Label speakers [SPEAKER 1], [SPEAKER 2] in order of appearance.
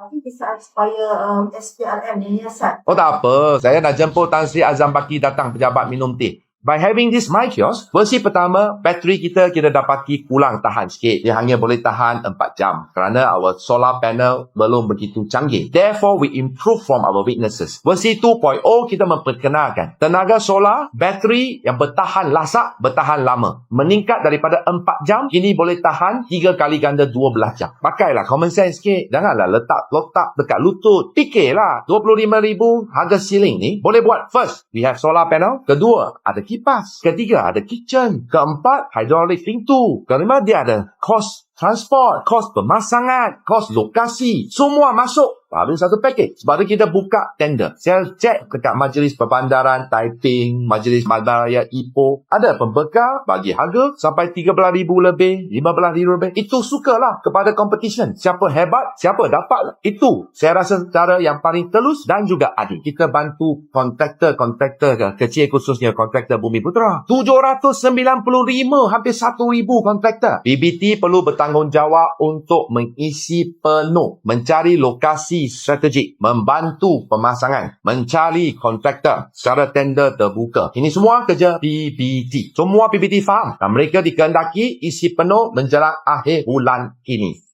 [SPEAKER 1] Tapi di saat supaya um, SPRM ni nyiasat.
[SPEAKER 2] Oh tak apa, saya nak jemput Tan Sri Azam Baki datang pejabat minum teh. By having this My Kiosk, versi pertama, bateri kita kita dapati kurang tahan sikit. Dia hanya boleh tahan 4 jam kerana our solar panel belum begitu canggih. Therefore, we improve from our weaknesses. Versi 2.0 kita memperkenalkan tenaga solar, bateri yang bertahan lasak, bertahan lama. Meningkat daripada 4 jam, kini boleh tahan 3 kali ganda 12 jam. Pakailah common sense sikit. Janganlah letak letak dekat lutut. Fikirlah, 25,000 harga ceiling ni boleh buat. First, we have solar panel. Kedua, ada kipas. Ketiga, ada kitchen. Keempat, hydraulic pintu. Kelima, dia ada cost transport, kos pemasangan, kos lokasi. Semua masuk Habis satu package. Sebab tu kita buka tender. Saya cek dekat majlis perbandaran, Taiping, majlis Malbaraya Ipoh. Ada pembekal bagi harga sampai RM13,000 lebih, RM15,000 lebih. Itu sukalah kepada competition. Siapa hebat, siapa dapat. Itu saya rasa cara yang paling telus dan juga adil. Kita bantu kontraktor-kontraktor kecil khususnya kontraktor Bumi Putra. 795 hampir 1,000 kontraktor. BBT perlu bertanggungjawab untuk mengisi penuh, mencari lokasi strategik, membantu pemasangan, mencari kontraktor secara tender terbuka. Ini semua kerja PBT. Semua PBT faham dan mereka dikehendaki isi penuh menjelang akhir bulan ini.